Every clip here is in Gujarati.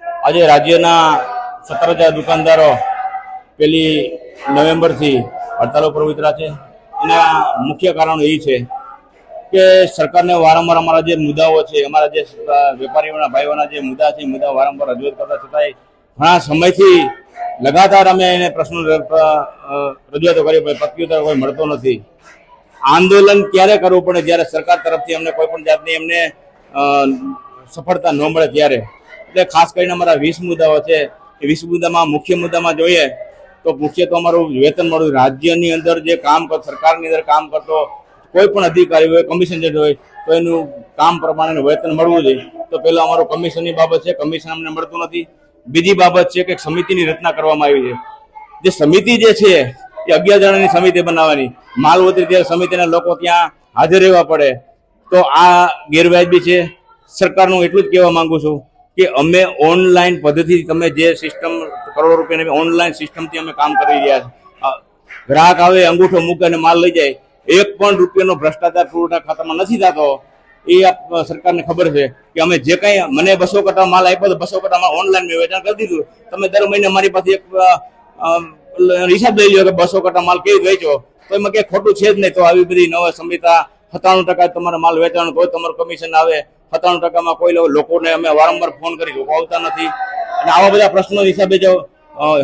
આજે રાજ્યના સત્તર હજાર દુકાનદારો પેલી નવેમ્બરથી હડતાલ ઉપર ઉતરા છે. એના મુખ્ય કારણો એ છે કે સરકારને વારંવાર અમારા જે મુદ્દાઓ છે, અમારા જે વેપારીઓના ભાઈઓના જે મુદ્દા છે મુદ્દા વારંવાર રજૂઆત કરતા છતાંય ઘણા સમયથી લગાતાર અમે એને પ્રશ્નો રજૂઆતો કરી પ્રત્યુત્તર કોઈ મળતો નથી. આંદોલન ક્યારે કરવું પડે, જ્યારે સરકાર તરફથી અમને કોઈ પણ જાતની અમને સફળતા ન મળે ત્યારે એટલે ખાસ કરીને અમારા વીસ મુદ્દાઓ છે. એ વીસ મુદ્દામાં મુખ્ય મુદ્દામાં જોઈએ તો મુખ્ય તો અમારું વેતન મળવું, રાજ્યની અંદર જે કામ કર, સરકારની અંદર કામ કરતો કોઈ પણ અધિકારી હોય કમિશન જજ હોય, તો એનું કામ પ્રમાણે વેતન મળવું જોઈએ. તો પહેલાં અમારો કમિશનની બાબત છે, કમિશન અમને મળતું નથી. બીજી બાબત છે કે સમિતિની રચના કરવામાં આવી છે. જે સમિતિ જે છે, એ અગિયાર જણાની સમિતિ બનાવવાની. માલવતી ત્યારે સમિતિના લોકો ત્યાં હાજર રહેવા પડે. તો આ ગેરવાજબી છે. સરકારનું એટલું જ કહેવા માંગુ છું કે અમે ઓનલાઈન પદ્ધતિ તમે જે સિસ્ટમ કરોડો રૂપિયાની ઓનલાઈન સિસ્ટમથી અમે કામ કરી રહ્યા ગ્રાહક આવે, અંગૂઠો મૂકે અને માલ લઈ જાય. એક પણ રૂપિયાનો ભ્રષ્ટાચાર પુરવઠા ખાતામાં નથી થતો. એ આપ- સરકારને ખબર છે કે અમે જે કંઈ, મને બસો કટા માલ આપ્યો તો બસો કટા માલ ઓનલાઈન મેં વેચાણ કરી દીધું. તમે દર મહિને મારી પાસે એક હિસાબ લઈ લો કે બસો કટા માલ કેવી વેચો? તો એમાં કંઈ ખોટું છે જ નહીં. તો આવી બધી નવા સંહિતા, સત્તાણું ટકા તમારા માલ વેચાણ હોય, તમારું કમિશન આવે. સત્તાણું ટકામાં કોઈ લોકોને અમે વારંવાર ફોન કરી લોકો આવતા નથી. અને આવા બધા પ્રશ્નો હિસાબે જો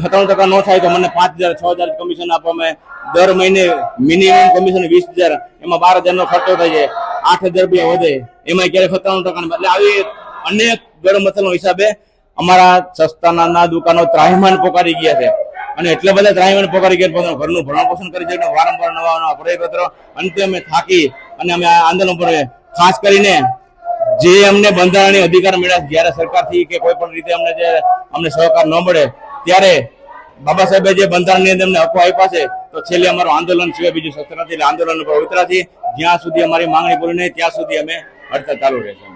સત્તાણું ટકા ન થાય તો મને પાંચ હજાર, છ હજાર કમિશન આપો અમે. દર મહિને મિનિમમ કમિશન વીસ હજાર, એમાં બાર હજારનો ખર્ચો થાય છે. આઠ હજાર રૂપિયા વધે. એમાં ક્યારેક સત્તાણું ટકા એટલે આવી અનેક ગેરમસલનો હિસાબે અમારા સસ્તાના દુકાનો ત્રાહિમાન પોકારી ગયા છે. અને એટલા બધા ત્રાહિમાન પોકારી ગયા પોતાનું ઘરનું ભરણ પોષણ કરી છે વારંવાર નવા નવા પ્રયત્નો અંતે અમે થાકી અને અમે આ આંદોલન પર ખાસ કરીને જે અમને બંધારણીય અધિકાર મળ્યા જ્યારે સરકારથી કે કોઈ પણ રીતે અમને જે અમને સહકાર ન મળે, ત્યારે બાબા સાહેબે જે બંધારણની અંદર અમને હકો આપ્યા છે, તો છેલ્લે અમારું આંદોલન સિવાય બીજું સત્ર નથી. એટલે આંદોલન ઉપર ઉતરાથી જ્યાં સુધી અમારી માંગણી પૂરી નહીં, ત્યાં સુધી અમે હડતાલ ચાલુ રહેશે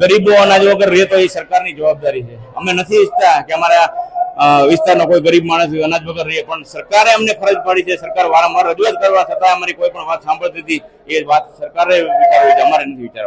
ગરીબો અનાજ વગર રહે તો એ સરકારની જવાબદારી છે. અમે નથી ઈચ્છતા કે અમારા વિસ્તારનો કોઈ ગરીબ માણસ અનાજ વગર રહે, પણ સરકારે અમને ફરજ પાડી છે, સરકાર વારંવાર રજૂઆત કરવા છતાં અમારી કોઈ પણ વાત સાંભળતી હતી, એ વાત સરકારે વિચારવી છે, અમારે નથી વિચારવા.